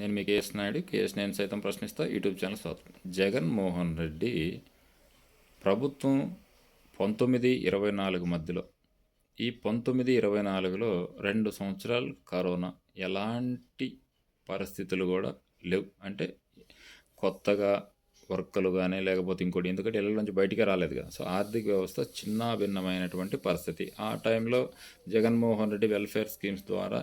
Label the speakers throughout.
Speaker 1: నేను మీ KS Naidu KS నేను సైతం ప్రశ్నిస్తా. యూట్యూబ్ ఛానల్ స్వాగతం. జగన్మోహన్ రెడ్డి ప్రభుత్వం పంతొమ్మిది ఇరవై నాలుగు మధ్యలో ఈ పంతొమ్మిది ఇరవై నాలుగులో రెండు సంవత్సరాలు కరోనా ఎలాంటి పరిస్థితులు కూడా లేవు. అంటే కొత్తగా వర్కలు కానీ లేకపోతే ఇంకోటి ఎందుకంటే ఇళ్ళ నుంచి బయటికి రాలేదు కదా. సో ఆర్థిక వ్యవస్థ చిన్న భిన్నమైనటువంటి పరిస్థితి. ఆ టైంలో జగన్మోహన్ రెడ్డి వెల్ఫేర్ స్కీమ్స్ ద్వారా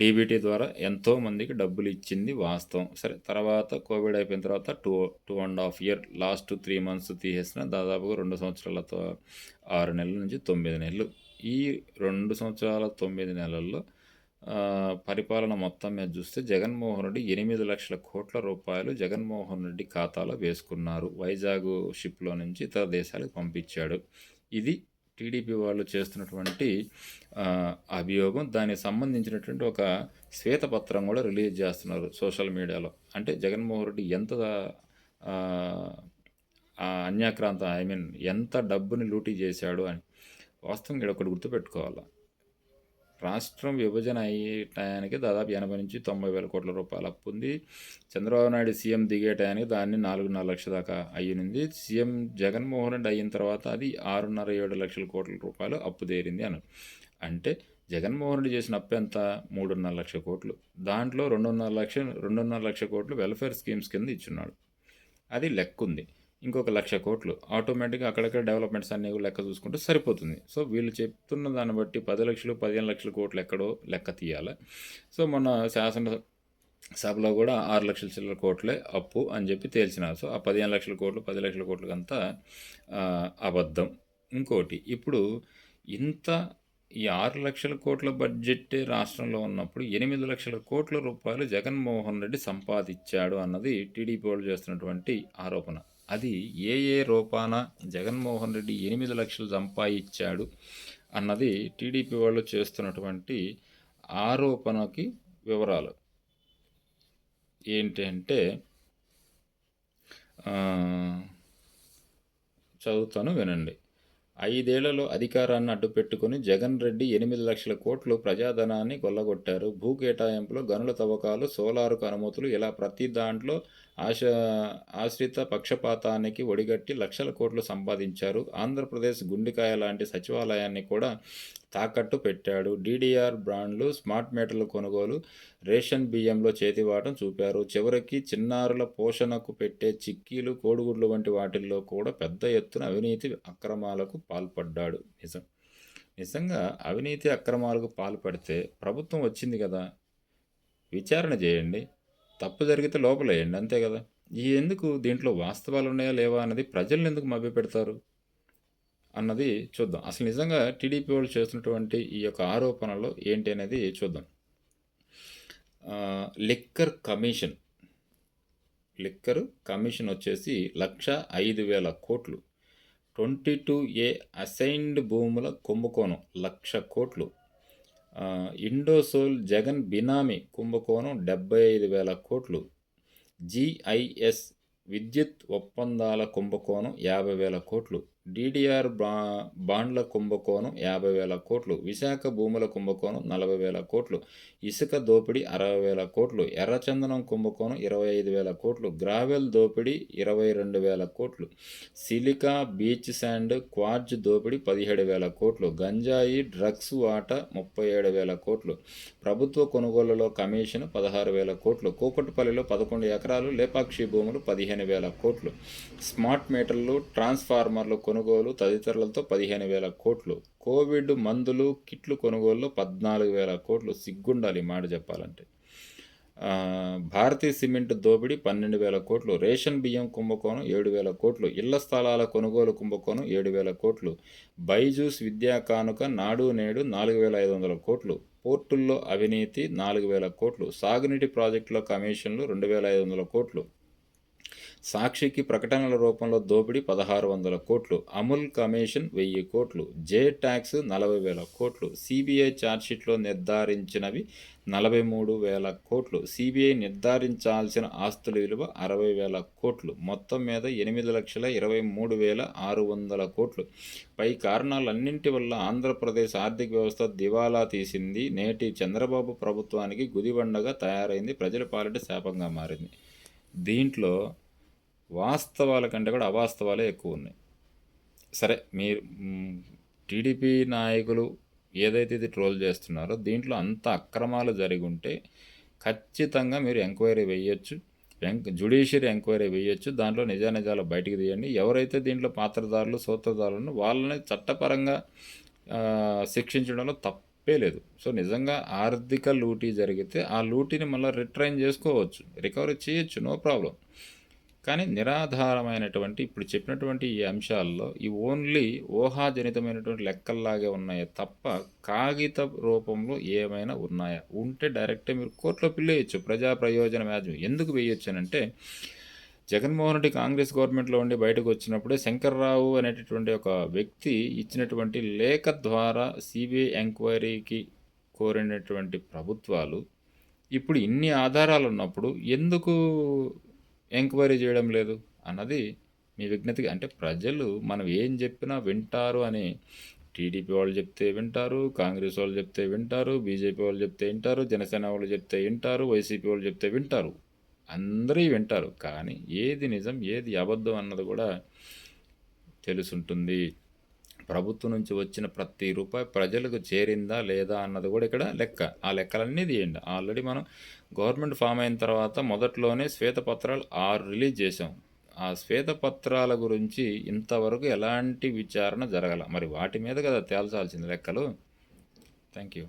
Speaker 1: డీబీటీ ద్వారా ఎంతో మందికి డబ్బులు ఇచ్చింది వాస్తవం. సరే తర్వాత కోవిడ్ అయిపోయిన తర్వాత two two and half year last three months తీసేసిన దాదాపుగా రెండు సంవత్సరాలతో ఆరు నెలల నుంచి తొమ్మిది నెలలు. ఈ రెండు సంవత్సరాల తొమ్మిది నెలల్లో పరిపాలన మొత్తం మీద చూస్తే జగన్మోహన్ రెడ్డి ఎనిమిది లక్షల కోట్ల రూపాయలు జగన్మోహన్ రెడ్డి ఖాతాలో వేసుకున్నారు. వైజాగ్ షిప్లో నుంచి ఇతర దేశాలకు పంపించాడు. ఇది టీడీపీ వాళ్ళు చేస్తున్నటువంటి అభియోగం దానికి సంబంధించినటువంటి ఒక శ్వేతపత్రం కూడా రిలీజ్ చేస్తున్నారు సోషల్ మీడియాలో. అంటే జగన్మోహన్ రెడ్డి ఎంత ఆ, అన్యాక్రాంత ఐ మీన్ ఎంత డబ్బుని లూటీ చేశాడు అని వాస్తవం ఇక్కడ ఒకటి గుర్తుపెట్టుకోవాలి? రాష్ట్రం విభజన అయ్యే టయానికి దాదాపు ఎనభై నుంచి తొంభై వేల కోట్ల రూపాయలు అప్పు ఉంది. చంద్రబాబు నాయుడు సీఎం దిగే టయానికి దాన్ని నాలుగున్నర లక్షల దాకా అయ్యింది సీఎం జగన్మోహన్ రెడ్డి అయిన తర్వాత అది ఆరున్నర ఏడు లక్షల కోట్ల రూపాయలు అప్పు తేరింది అని. అంటే జగన్మోహన్ రెడ్డి చేసిన అప్పు ఎంత? మూడున్నర లక్షల కోట్లు. దాంట్లో రెండున్నర లక్ష రెండున్నర లక్ష కోట్లు వెల్ఫేర్ స్కీమ్స్ కింద ఇచ్చున్నాడు. అది లెక్క ఉంది ఇంకొక లక్ష కోట్లు. ఆటోమేటిక్గా అక్కడక్కడ డెవలప్మెంట్స్ అన్నీ లెక్క చూసుకుంటే సరిపోతుంది. సో వీళ్ళు చెప్తున్న దాన్ని బట్టి పది లక్షలు పదిహేను లక్షల కోట్లు ఎక్కడో లెక్క తీయాలి. సో మన శాసన సభలో కూడా ఆరు లక్షల చిల్లర కోట్లే అప్పు అని చెప్పి తేల్చినారు. సో ఆ పదిహేను లక్షల కోట్లు పది లక్షల కోట్లకంతా అబద్ధం. ఇంకోటి ఇప్పుడు ఇంత ఈ ఆరు లక్షల కోట్ల బడ్జెట్ రాష్ట్రంలో ఉన్నప్పుడు ఎనిమిది లక్షల కోట్ల రూపాయలు జగన్మోహన్ రెడ్డి సంపాదించాడు అన్నది టీడీపీ వాళ్ళు చేస్తున్నటువంటి ఆరోపణ. అది ఏ ఏ రూపాన జగన్మోహన్ రెడ్డి ఎనిమిది లక్షలు సంపాదించాడు అన్నది టీడీపీ వాళ్ళు చేస్తున్నటువంటి ఆరోపణకి వివరాలు. ఏంటంటే చదువుతాను వినండి. ఐదేళ్ళలో అధికారాన్ని అడ్డుపెట్టుకుని జగన్ రెడ్డి ఎనిమిది లక్షల కోట్లు ప్రజాధనాన్ని కొల్లగొట్టారు. భూ కేటాయింపులు గనుల తవ్వకాలు సోలారుకు అనుమతులు ఇలా ప్రతి దాంట్లో ఆశ ఆశ్రిత పక్షపాతానికి ఒడిగట్టి లక్షల కోట్లు సంపాదించారు. ఆంధ్రప్రదేశ్ గుండికాయ లాంటి సచివాలయాన్ని కూడా తాకట్టు పెట్టాడు. డీడీఆర్ బ్రాండ్లు స్మార్ట్ మీటర్ల కొనుగోలు రేషన్ బియ్యంలో చేతివాటం చూపారు. చివరికి చిన్నారుల పోషణకు పెట్టే చిక్కీలు కోడిగుడ్లు వంటి వాటిల్లో కూడా పెద్ద ఎత్తున అవినీతి అక్రమాలకు పాల్పడ్డాడు. నిజం. నిజంగా అవినీతి అక్రమాలకు పాల్పడితే ప్రభుత్వం వచ్చింది కదా? విచారణ చేయండి. తప్పు జరిగితే లోపలేయండి అంతే కదా? ఈ ఎందుకు? దీంట్లో వాస్తవాలు ఉన్నాయా లేవా అన్నది ప్రజల్ని ఎందుకు మభ్యపెడతారు? అన్నది చూద్దాం. అసలు నిజంగా టీడీపీ వాళ్ళు చేస్తున్నటువంటి ఈ యొక్క ఆరోపణలో ఏంటి అనేది చూద్దాం. లిక్కర్ కమిషన్ లిక్కర్ కమిషన్ వచ్చేసి లక్ష ఐదు వేల కోట్లు ట్వంటీ టూ ఏ అసైన్డ్ భూముల కుంభకోణం లక్ష కోట్లు. ఇండోసోల్ జగన్ బినామీ కుంభకోణం డెబ్బై ఐదు వేల కోట్లు. జిఐఎస్ విద్యుత్ ఒప్పందాల కుంభకోణం యాభై వేల కోట్లు. డిడిఆర్ బా బాండ్ల కుంభకోణం యాభై వేల కోట్లు విశాఖ భూముల కుంభకోణం నలభై వేల కోట్లు ఇసుక దోపిడీ అరవై వేల కోట్లు ఎర్రచందనం కుంభకోణం ఇరవై ఐదు వేల కోట్లు గ్రావెల్ దోపిడీ ఇరవై రెండు వేల కోట్లు సిలికా బీచ్ శాండ్ క్వార్జ్ దోపిడీ పదిహేడు వేల కోట్లు గంజాయి డ్రగ్స్ వాట ముప్పై ఏడు వేల కోట్లు ప్రభుత్వ కొనుగోలులో కమిషన్ పదహారు వేల కోట్లు కూకట్పల్లిలో పదకొండు ఎకరాలు లేపాక్షి భూములు పదిహేను వేల కోట్లు స్మార్ట్ మీటర్లు ట్రాన్స్ఫార్మర్లు కొనుగోలు తదితరులతో పదిహేను వేల కోట్లు. కోవిడ్ మందులు కిట్లు కొనుగోలులో పద్నాలుగు వేల కోట్లు సిగ్గుండాలి మాట చెప్పాలంటే. భారతీయ సిమెంట్ దోపిడీ పన్నెండు వేల కోట్లు. రేషన్ బియ్యం కుంభకోణం ఏడు వేల కోట్లు. ఇళ్ళ స్థలాల కొనుగోలు కుంభకోణం ఏడు వేల కోట్లు. బైజూస్ విద్యా కానుక నాడు నేడు నాలుగు వేల ఐదు వందల కోట్లు. పోర్టుల్లో అవినీతి నాలుగు వేల కోట్లు. సాగునీటి ప్రాజెక్టుల కమిషన్లు రెండు వేల ఐదు వందల కోట్లు. సాక్షికి ప్రకటనల రూపంలో దోపిడీ పదహారు వందల కోట్లు అమూల్ కమిషన్ వెయ్యి కోట్లు జే ట్యాక్స్ నలభై వేల కోట్లు సిబిఐ ఛార్జ్షీట్లో నిర్ధారించినవి నలభై మూడు వేల కోట్లు సిబిఐ నిర్ధారించాల్సిన ఆస్తుల విలువ అరవై వేల కోట్లు మొత్తం మీద ఎనిమిది లక్షల ఇరవై మూడు వేల ఆరు వందల కోట్లు. పై కారణాలన్నింటి వల్ల ఆంధ్రప్రదేశ్ ఆర్థిక వ్యవస్థ దివాలా తీసింది. నేటి చంద్రబాబు ప్రభుత్వానికి గుదిబండగా తయారైంది. ప్రజల పాలిట శాపంగా మారింది. దీంట్లో వాస్తవాల కంటే కూడా అవాస్తవాలే ఎక్కువ ఉన్నాయి సరే మీరు టీడీపీ నాయకులు ఏదైతే ఇది ట్రోల్ చేస్తున్నారో దీంట్లో అంత అక్రమాలు జరిగి ఉంటే ఖచ్చితంగా మీరు ఎంక్వైరీ వేయొచ్చు ఎంక్ జుడిషియరీ ఎంక్వైరీ వేయొచ్చు దాంట్లో నిజానిజాలు బయటికి తీయండి. ఎవరైతే దీంట్లో పాత్రదారులు సూత్రధారులను వాళ్ళని చట్టపరంగా శిక్షించడంలో తప్పే లేదు. సో నిజంగా ఆర్థిక లూటీ జరిగితే ఆ లూటీని మళ్ళీ రిట్రైన్ చేసుకోవచ్చు. రికవరీ చేయొచ్చు. No problem. కానీ నిరాధారమైనటువంటి ఇప్పుడు చెప్పినటువంటి ఈ అంశాల్లో ఈ ఓన్లీ ఊహాజనితమైనటువంటి లెక్కల్లాగే ఉన్నాయా తప్ప కాగిత రూపంలో ఏమైనా ఉన్నాయా? ఉంటే డైరెక్ట్గా మీరు కోర్టులో పిల్లేయచ్చు ప్రజా ప్రయోజన వ్యాజ్యం ఎందుకు వేయొచ్చు అంటే జగన్మోహన్ రెడ్డి కాంగ్రెస్ గవర్నమెంట్లో ఉండి బయటకు వచ్చినప్పుడే శంకర్రావు అనేటటువంటి ఒక వ్యక్తి ఇచ్చినటువంటి లేఖ ద్వారా సిబిఐ ఎంక్వైరీకి కోరినటువంటి ప్రభుత్వాలు ఇప్పుడు ఇన్ని ఆధారాలు ఉన్నప్పుడు ఎందుకు ఎంక్వైరీ చేయడం లేదు అన్నది మీ విజ్ఞతకి అంటే ప్రజలు మనం ఏం చెప్పినా వింటారు అని టీడీపీ వాళ్ళు చెప్తే వింటారు కాంగ్రెస్ వాళ్ళు చెప్తే వింటారు బీజేపీ వాళ్ళు చెప్తే వింటారు జనసేన వాళ్ళు చెప్తే వింటారు వైసీపీ వాళ్ళు చెప్తే వింటారు. అందరూ వింటారు కానీ ఏది నిజం ఏది అబద్ధం అన్నది కూడా తెలుసుంటుంది. ప్రభుత్వం నుంచి వచ్చిన ప్రతి రూపాయి ప్రజలకు చేరిందా లేదా అన్నది కూడా ఇక్కడ లెక్క. ఆ లెక్కలన్నీ తీయండి. ఆల్రెడీ మనం గవర్నమెంట్ ఫామ్ అయిన తర్వాత మొదట్లోనే శ్వేతపత్రాలు ఆరు రిలీజ్ చేసాం ఆ శ్వేతపత్రాల గురించి ఇంతవరకు ఎలాంటి విచారణ జరగల? మరి వాటి మీద కదా తేల్చాల్సింది లెక్కలు. Thank you